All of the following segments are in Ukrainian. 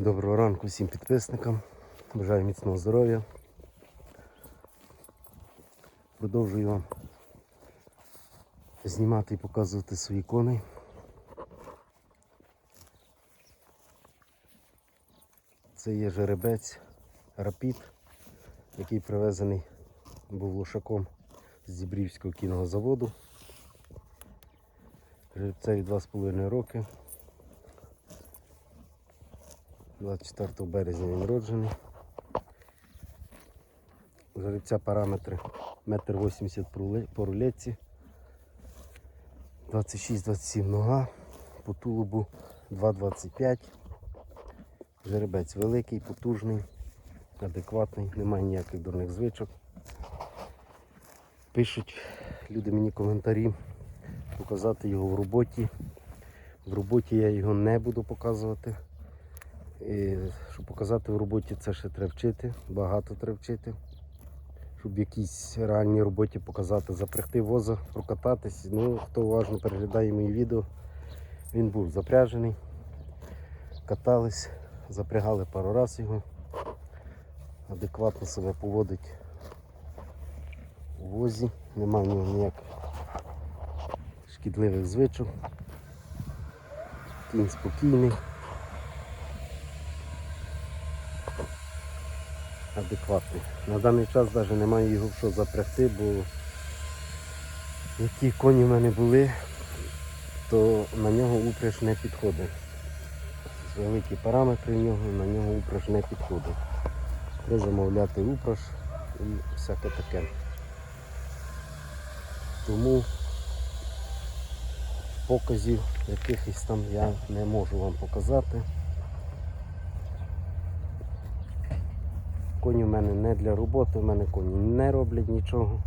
Доброго ранку всім підписникам. Бажаю міцного здоров'я. Продовжую вам знімати і показувати свої коней. Це є жеребець Рапід, який привезений був лошаком з Зібрівського кінного заводу. Жеребцеві 2,5 роки. 24 березня він народжений. Жеребця параметри 1,80 м по рулетці, 26-27 нога, по тулубу 2,25. Жеребець великий, потужний, адекватний, немає ніяких дурних звичок. Пишуть люди мені коментарі, показати його в роботі. В роботі я його не буду показувати. І щоб показати в роботі, це ще треба вчити, багато треба вчити. Щоб в якійсь реальній роботі показати, запрягти воза, прокататись. Ну, хто уважно переглядає мої відео, він був запряжений, катались, запрягали пару разів його, адекватно себе поводить у возі, немає в нього ніяких шкідливих звичок. Кінь спокійний. Адекватний. На даний час навіть немає його в що запрягти, бо які коні в мене були, то на нього упряж не підходить. Великі параметри в нього, на нього упряж не підходить. Треба замовляти упряж і всяке таке. Тому показів якихось там я не можу вам показати. Коні в мене не для роботи, в мене коні не роблять нічого.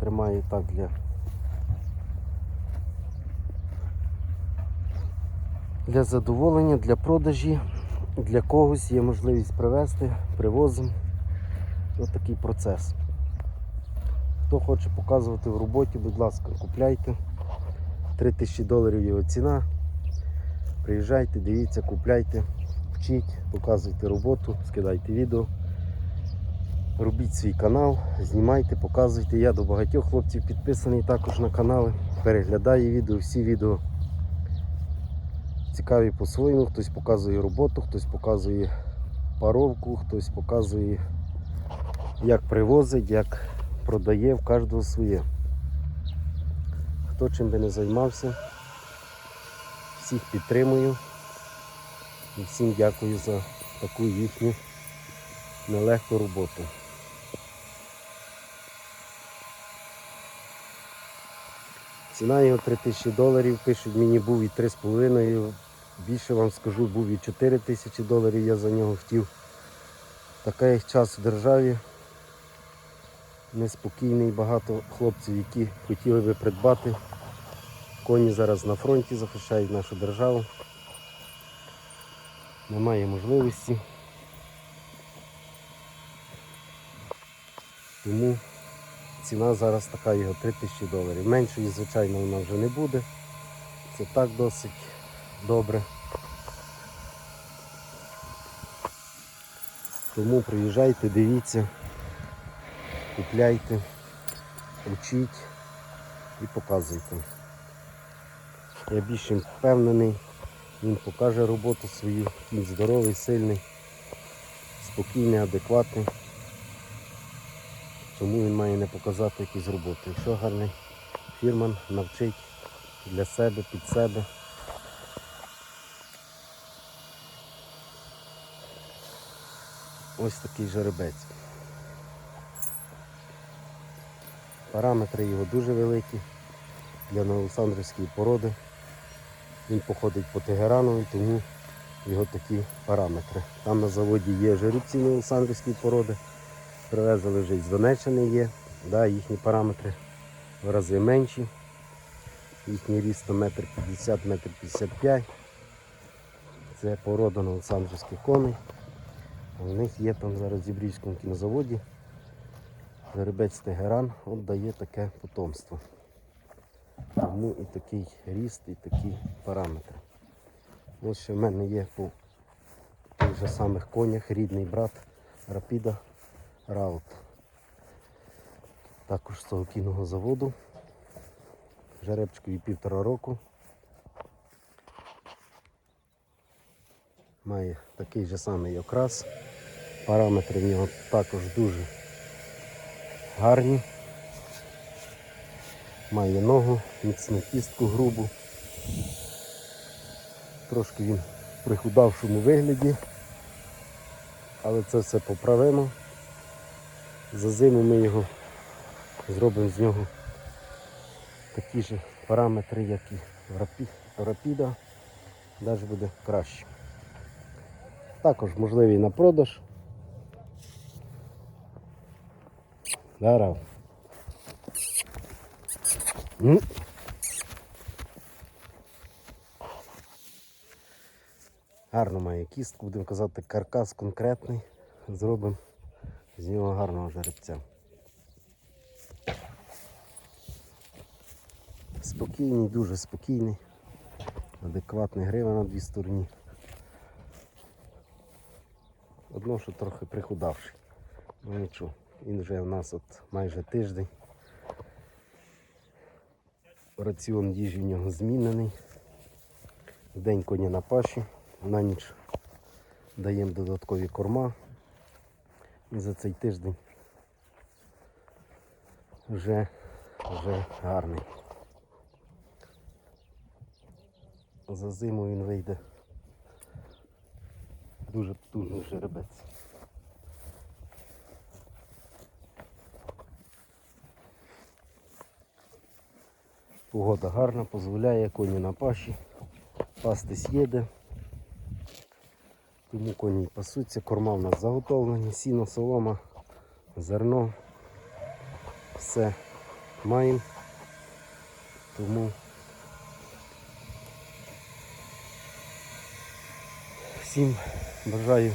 Тримаю так для для задоволення, для продажі. Для когось є можливість привезти, привозимо. Ось такий процес. Хто хоче показувати в роботі, будь ласка, купляйте. 3000 доларів його ціна. Приїжджайте, дивіться, купляйте вчіть, показуйте роботу, скидайте відео. Робіть свій канал, знімайте, показуйте. Я до багатьох хлопців підписаний також на канали. Переглядаю відео, всі відео цікаві по-своєму, хтось показує роботу, хтось показує паровку, хтось показує, як привозить, як продає, в кожного своє. Хто чим би не займався, всіх підтримую. І всім дякую за таку їхню нелегку роботу. Ціна його 3000 доларів, пишуть, мені був і 3,5. Більше вам скажу, був і 4 тисячі доларів я за нього хотів. Такий час в державі. Неспокійний, багато хлопців, які хотіли би придбати. Коні зараз на фронті захищають нашу державу немає можливості. Тому ціна зараз така його 3000 доларів. Меншої, звичайно, вона вже не буде. Це так досить добре. Тому приїжджайте, дивіться, купляйте, учіть і показуйте. Я більш впевнений. Він покаже роботу свою, кінь здоровий, сильний, спокійний, адекватний. Чому він має не показати якісь роботи? Якщо гарний фірман навчить для себе, під себе. Ось такий жеребець. Параметри його дуже великі для Новоолександрівської породи. Він походить по Тегерану, тому його такі параметри. Там на заводі є жеребці Олександрівської породи. Привезли вже з Донеччини є. Да, Їхні параметри в рази менші. Їхній ріст 1,50 м, 1,55 м. Це порода на Олександрівських коней. У них є там зараз в Зібрівському кінозаводі. Жеребець Тегеран от дає таке потомство. Тому і такий ріст, і такі параметри. Ось що в мене є по тих же самих конях, рідний брат Рапіда Раут. Також з того кінного заводу. Жеребчикові півтора року. Має такий же самий окрас. Параметри в нього також дуже гарні. Має ногу, міцну кістку грубу. Трошки він в прихудавшому вигляді, але це все поправимо. За зиму ми його зробимо з нього такі ж параметри, як і в рапіда, навіть буде краще. Також можливий на продаж. Дарав. Гарно має кістку, будемо казати, каркас конкретний. Зробимо з нього гарного жеребця. Спокійний, дуже спокійний. Адекватний грива на дві стороні. Одно, що трохи прихудавший. Ну нічого, він вже у нас от майже тиждень. Раціон їжі в нього змінений. День коні на паші, на ніч даємо додаткові корма. І за цей тиждень вже, вже гарний. За зиму він вийде дуже потужний жеребець. Погода гарна, дозволяє коні на паші, пастись їде. Тому коні пасуться, корма в нас заготовлені, сіно, солома, зерно. Все маємо. Тому всім бажаю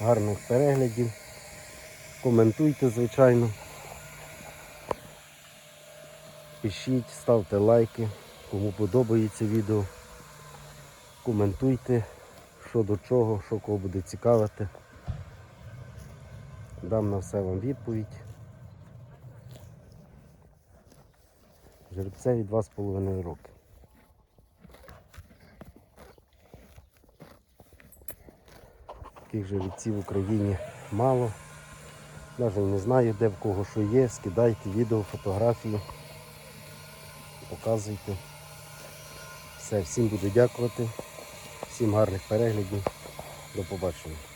гарних переглядів. Коментуйте, звичайно. Пишіть, ставте лайки, кому подобається відео. Коментуйте, що до чого, що кого буде цікавити. Дам на все вам відповідь. Жеребцеві 2,5 роки. Таких жеребців в Україні мало. Навіть не знаю, де в кого що є. Скидайте відео, фотографії, показуйте. Все, всім буду дякувати, всім гарних переглядів. До побачення.